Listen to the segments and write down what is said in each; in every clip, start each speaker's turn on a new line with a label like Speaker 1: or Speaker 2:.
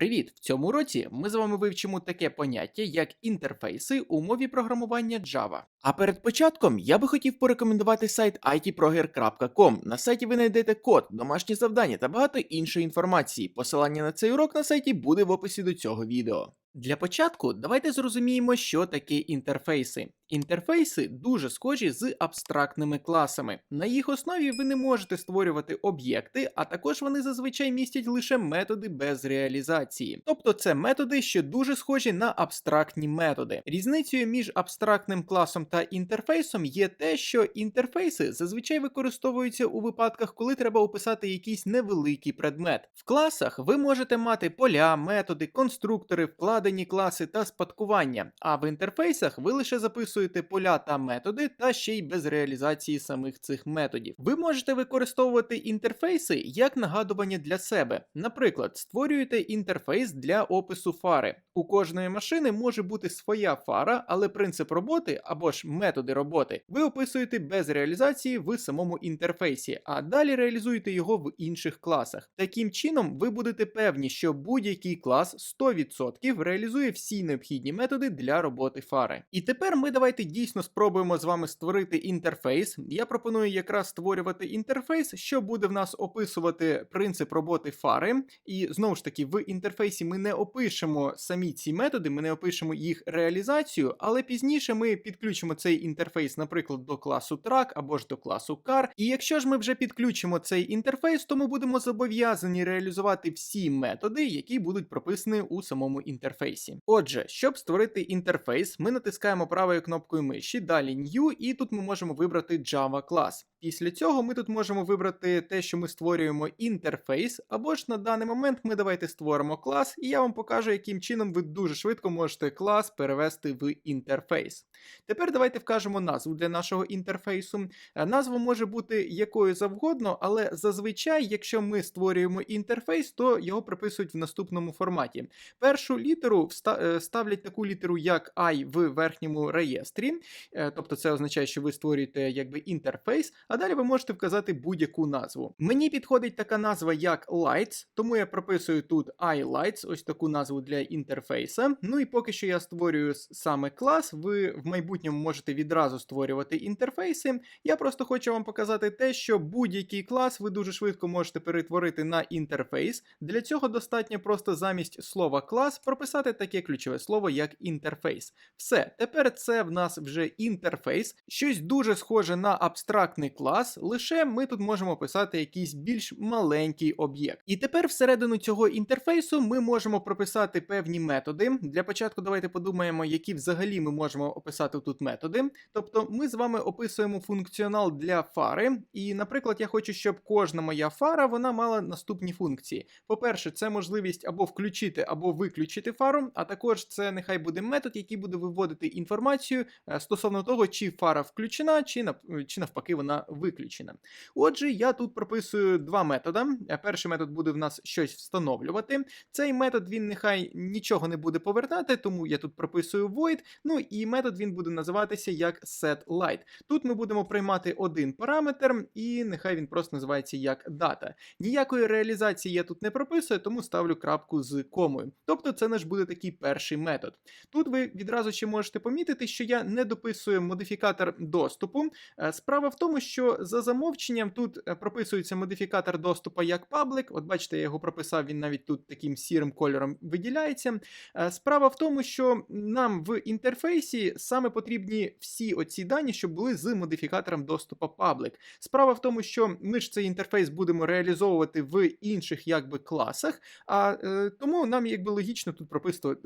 Speaker 1: Привіт! В цьому році ми з вами вивчимо таке поняття, як інтерфейси у мові програмування Java. А перед початком я би хотів порекомендувати сайт itproger.com. На сайті ви знайдете код, домашні завдання та багато іншої інформації. Посилання на цей урок на сайті буде в описі до цього відео. Для початку давайте зрозуміємо, що таке інтерфейси. Інтерфейси дуже схожі з абстрактними класами. На їх основі ви не можете створювати об'єкти, а також вони зазвичай містять лише методи без реалізації. Тобто це методи, що дуже схожі на абстрактні методи. Різницею між абстрактним класом та інтерфейсом є те, що інтерфейси зазвичай використовуються у випадках, коли треба описати якийсь невеликий предмет. В класах ви можете мати поля, методи, конструктори, вкладені класи та спадкування, а в інтерфейсах ви лише записуєте поля та методи, та ще й без реалізації самих цих методів. Ви можете використовувати інтерфейси як нагадування для себе. Наприклад, створюєте інтерфейс для опису фари. У кожної машини може бути своя фара, але принцип роботи або ж методи роботи ви описуєте без реалізації в самому інтерфейсі, а далі реалізуєте його в інших класах. Таким чином, ви будете певні, що будь-який клас 100% реалізує всі необхідні методи для роботи фари. І тепер ми давайте дійсно спробуємо з вами створити інтерфейс. Я пропоную якраз створювати інтерфейс, що буде в нас описувати принцип роботи фари. І знову ж таки, в інтерфейсі ми не опишемо самі ці методи, ми не опишемо їх реалізацію, але пізніше ми підключимо цей інтерфейс, наприклад, до класу track або ж до класу car. І якщо ж ми вже підключимо цей інтерфейс, то ми будемо зобов'язані реалізувати всі методи, які будуть прописані у самому інтерфейсі. Отже, щоб створити інтерфейс, ми натискаємо правою кнопкою миші, далі New, і тут ми можемо вибрати Java клас. Після цього ми тут можемо вибрати те, що ми створюємо інтерфейс, або ж на даний момент ми давайте створимо клас, і я вам покажу, яким чином ви дуже швидко можете клас перевести в інтерфейс. Тепер давайте вкажемо назву для нашого інтерфейсу. Е, Назва може бути якою завгодно, але зазвичай, якщо ми створюємо інтерфейс, то його приписують в наступному форматі. Першу літеру е, ставлять таку літеру, як I в верхньому реєстрі, е, тобто це означає, що ви створюєте якби інтерфейс, а далі ви можете вказати будь-яку назву. Мені підходить така назва, як Lights, тому я прописую тут iLights, ось таку назву для інтерфейса. Ну і поки що я створюю саме клас, ви в майбутньому можете відразу створювати інтерфейси. Я просто хочу вам показати те, що будь-який клас ви дуже швидко можете перетворити на інтерфейс. Для цього достатньо просто замість слова клас прописати таке ключове слово, як інтерфейс. Все, тепер це в нас вже інтерфейс, щось дуже схоже на абстрактний клас, лише ми тут можемо писати якийсь більш маленький об'єкт. І тепер всередину цього інтерфейсу ми можемо прописати певні методи. Для початку давайте подумаємо, які взагалі ми можемо описати тут методи. Тобто ми з вами описуємо функціонал для фари, і, наприклад, я хочу, щоб кожна моя фара вона мала наступні функції. По-перше, це можливість або включити, або виключити фару, а також це нехай буде метод, який буде виводити інформацію е, стосовно того, чи фара включена, чи чи навпаки вона виключена. Отже, я тут прописую два методи. Е, Перший метод буде в нас щось встановлювати. Цей метод він нехай нічого не буде повертати, тому я тут прописую void. Ну і метод він буде називатися як setLight. Тут ми будемо приймати один параметр, і нехай він просто називається як дата. Ніякої реалізації я тут не прописую, тому ставлю крапку з комою. Тобто це наш буде такий перший метод. Тут ви відразу ще можете помітити, що я не дописую модифікатор доступу. Е, Справа в тому, що за замовченням тут е, прописується модифікатор доступу як public. От бачите, я його прописав, він навіть тут таким сірим кольором виділяється. Е, Справа в тому, що нам в інтерфейсі саме потрібні всі оці дані, щоб були з модифікатором доступу public. Справа в тому, що ми ж цей інтерфейс будемо реалізовувати в інших якби класах, а тому нам якби логічно тут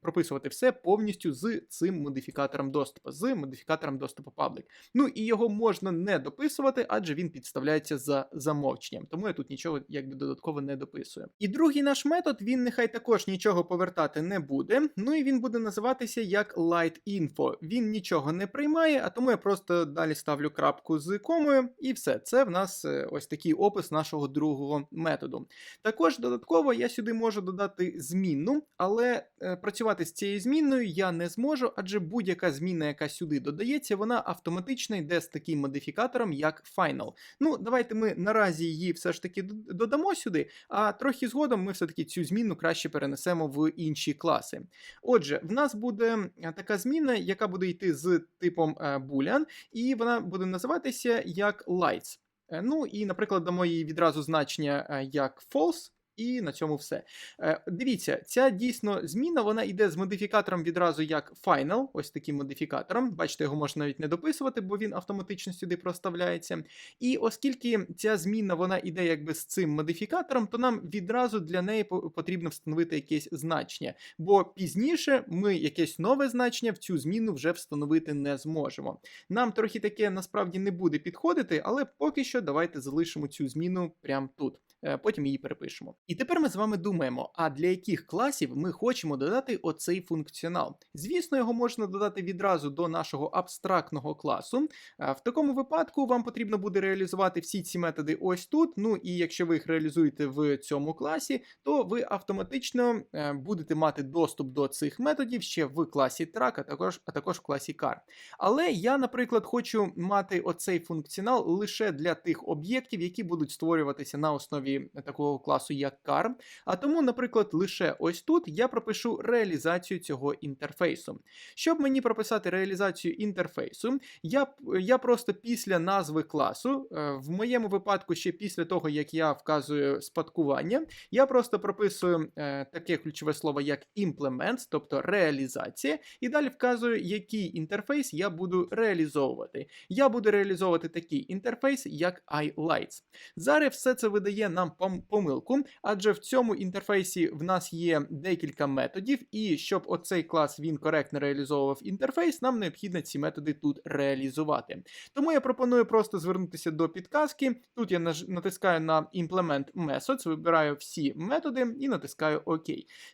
Speaker 1: прописувати все повністю з цим модифікатором доступу, з модифікатором доступу public. Ну і його можна не дописувати, адже він підставляється за замовченням. Тому я тут нічого якби додатково не дописую. І другий наш метод він нехай також нічого повертати не буде. Ну і він буде називатися як light.info. Він нічого не приймає, а тому я просто далі ставлю крапку з комою, і все. Це в нас е, ось такий опис нашого другого методу. Також додатково я сюди можу додати змінну, але е, працювати з цією змінною я не зможу, адже будь-яка зміна, яка сюди додається, вона автоматично йде з таким модифікатором, як final. Ну, давайте ми наразі її все ж таки додамо сюди, а трохи згодом ми все-таки цю зміну краще перенесемо в інші класи. Отже, в нас буде е, така зміна, яка буде йти з типом е, boolean, і вона буде називатися як lights. Е, Ну і, наприклад, дамо їй відразу значення як false. І на цьому все. Е, Дивіться, ця дійсно зміна вона йде з модифікатором відразу як final, ось таким модифікатором. Бачите, його можна навіть не дописувати, бо він автоматично сюди проставляється. І оскільки ця зміна вона йде якби з цим модифікатором, то нам відразу для неї потрібно встановити якесь значення. Бо пізніше ми якесь нове значення в цю зміну вже встановити не зможемо. Нам трохи таке насправді не буде підходити, але поки що давайте залишимо цю зміну прямо тут. Е, Потім її перепишемо. І тепер ми з вами думаємо, а для яких класів ми хочемо додати оцей функціонал. Звісно, його можна додати відразу до нашого абстрактного класу. Е, В такому випадку вам потрібно буде реалізувати всі ці методи ось тут. Ну і якщо ви їх реалізуєте в цьому класі, то ви автоматично е, будете мати доступ до цих методів ще в класі track, а також, а також в класі car. Але я, наприклад, хочу мати оцей функціонал лише для тих об'єктів, які будуть створюватися на основі такого класу, як car. А тому, наприклад, лише ось тут я пропишу реалізацію цього інтерфейсу. Щоб мені прописати реалізацію інтерфейсу, я, я просто після назви класу, е, в моєму випадку, ще після того, як я вказую спадкування, я просто прописую е, таке ключове слово, як implement, тобто реалізація, і далі вказую, який інтерфейс я буду реалізовувати. Я буду реалізовувати такий інтерфейс, як iLights. Зараз все це видає нам помилку, адже в цьому інтерфейсі в нас є декілька методів, і щоб оцей клас він коректно реалізовував інтерфейс, нам необхідно ці методи тут реалізувати. Тому я пропоную просто звернутися до підказки. Тут я натискаю на Implement Methods, вибираю всі методи і натискаю ОК.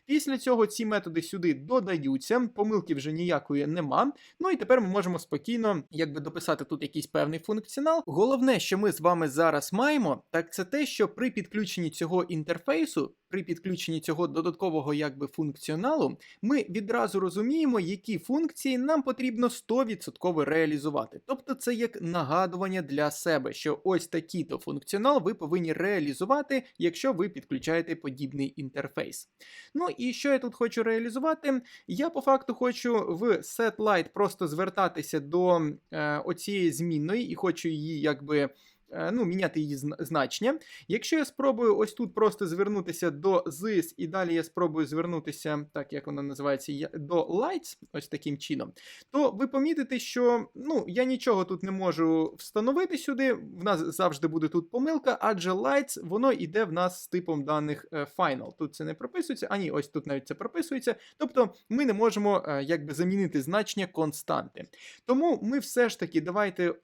Speaker 1: Після цього ці методи сюди додаються, помилки вже ніякої нема. Ну і тепер ми можемо спокійно якби дописати тут якийсь певний функціонал. Головне, що ми з вами зараз маємо, так це те, що при підключенні цього інтерфейсу, при підключенні цього додаткового якби функціоналу, ми відразу розуміємо, які функції нам потрібно 100% реалізувати. Тобто це як нагадування для себе, що ось такий-то функціонал ви повинні реалізувати, якщо ви підключаєте подібний інтерфейс. Ну і що я тут хочу реалізувати? Я по факту хочу в setLight просто звертатися до е, оцієї змінної і хочу її якби. Е, Ну, міняти її значення. Якщо я спробую ось тут просто звернутися до this, і далі я спробую звернутися, так як воно називається, до lights, ось таким чином, то ви помітите, що ну, я нічого тут не можу встановити сюди. В нас завжди буде тут помилка, адже lights, воно йде в нас з типом даних е, final. Тут це не прописується, а ні, ось тут навіть це прописується. Тобто ми не можемо е, якби замінити значення константи. Тому ми все ж таки давайте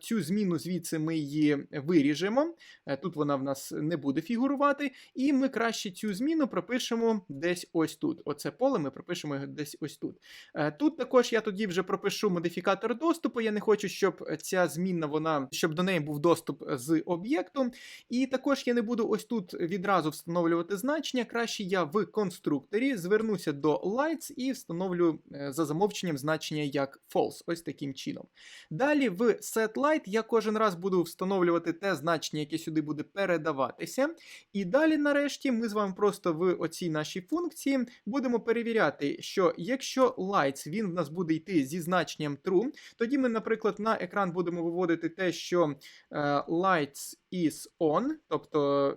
Speaker 1: цю зміну звідси ми її виріжемо. Е, Тут вона в нас не буде фігурувати, і ми краще цю зміну пропишемо десь ось тут. Оце поле ми пропишемо десь ось тут. Е, Тут також я тоді вже пропишу модифікатор доступу. Я не хочу, щоб ця змінна вона щоб до неї був доступ з об'єкту. І також я не буду ось тут відразу встановлювати значення. Краще я в конструкторі звернуся до lights і встановлю е, за замовченням значення як false. Ось таким чином. Далі в setLight я кожен раз буду встановлювати те значення, яке сюди буде передаватися. І далі, нарешті, ми з вами просто в оцій нашій функції будемо перевіряти, що якщо lights він в нас буде йти зі значенням true, тоді ми, наприклад, на екран будемо виводити те, що е, lights is on, тобто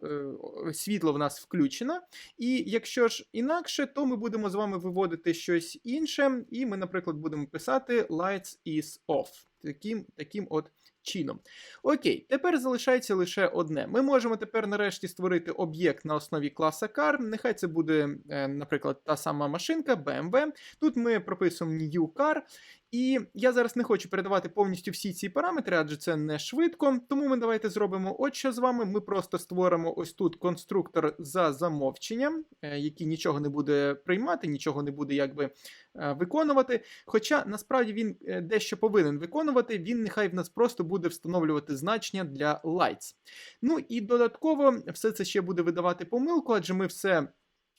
Speaker 1: е, світло в нас включено. І якщо ж інакше, то ми будемо з вами виводити щось інше, і ми, наприклад, будемо писати lights is off. Таким, таким от чином. Окей, тепер залишається лише одне. Ми можемо тепер нарешті створити об'єкт на основі класа car. Нехай це буде, е, наприклад, та сама машинка BMW. Тут ми прописуємо new car. І я зараз не хочу передавати повністю всі ці параметри, адже це не швидко. Тому ми давайте зробимо от що з вами. Ми просто створимо ось тут конструктор за замовченням, е, який нічого не буде приймати, нічого не буде якби е, виконувати. Хоча насправді він е, дещо повинен виконувати, він нехай в нас просто буде встановлювати значення для lights. Ну і додатково все це ще буде видавати помилку, адже ми все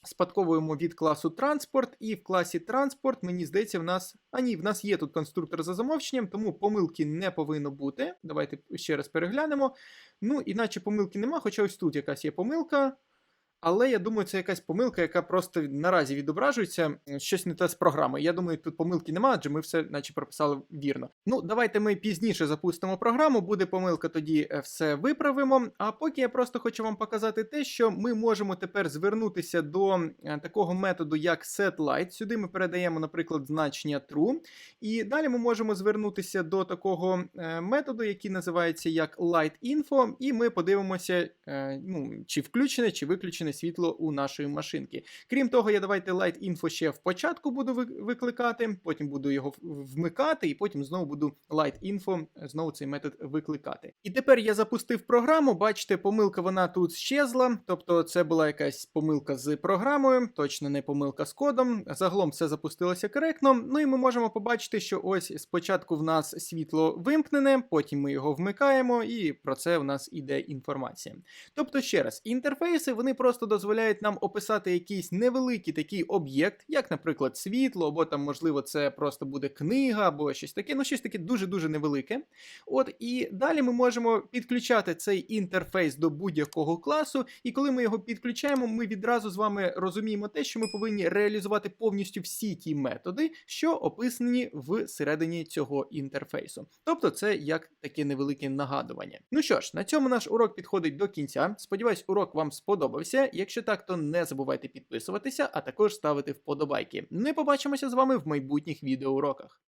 Speaker 1: спадковуємо від класу транспорт, і в класі транспорт, мені здається, в нас. А ні, в нас є тут конструктор за замовченням, тому помилки не повинно бути. Давайте ще раз переглянемо. Ну, іначе помилки нема, хоча ось тут якась є помилка. Але я думаю, це якась помилка, яка просто наразі відображується. Щось не те з програмою. Я думаю, тут помилки немає, адже ми все, наче прописали вірно. Ну, давайте ми пізніше запустимо програму. Буде помилка, тоді е, все виправимо. А поки я просто хочу вам показати те, що ми можемо тепер звернутися до е, такого методу, як setLight. Сюди ми передаємо, наприклад, значення true. І далі ми можемо звернутися до такого е, методу, який називається як LightInfo, і ми подивимося, ну, чи включене, чи виключене світло у нашої машинки. Крім того, я давайте LightInfo ще в початку буду викликати, потім буду його вмикати, і потім знову буду LightInfo, е, знову цей метод викликати. І тепер я запустив програму. Бачите, помилка вона тут щезла, тобто це була якась помилка з програмою, точно не помилка з кодом. Загалом все запустилося коректно. Ну і ми можемо побачити, що ось спочатку в нас світло вимкнене, потім ми його вмикаємо, і про це в нас іде інформація. Тобто, ще раз, інтерфейси вони просто дозволяють нам описати якийсь невеликий такий об'єкт, як, наприклад, світло, або там, можливо, це просто буде книга, або щось таке, ну щось таке дуже-дуже невелике. От і далі ми можемо підключати цей інтерфейс до будь-якого класу, і коли ми його підключаємо, ми відразу з вами розуміємо те, що ми повинні реалізувати повністю всі ті методи, що описані всередині цього інтерфейсу. Тобто, це як таке невелике нагадування. Ну що ж, на цьому наш урок підходить до кінця. Сподіваюсь, урок вам сподобався. Якщо так, то не забувайте підписуватися, а також ставити вподобайки. Ми побачимося з вами в майбутніх відеоуроках.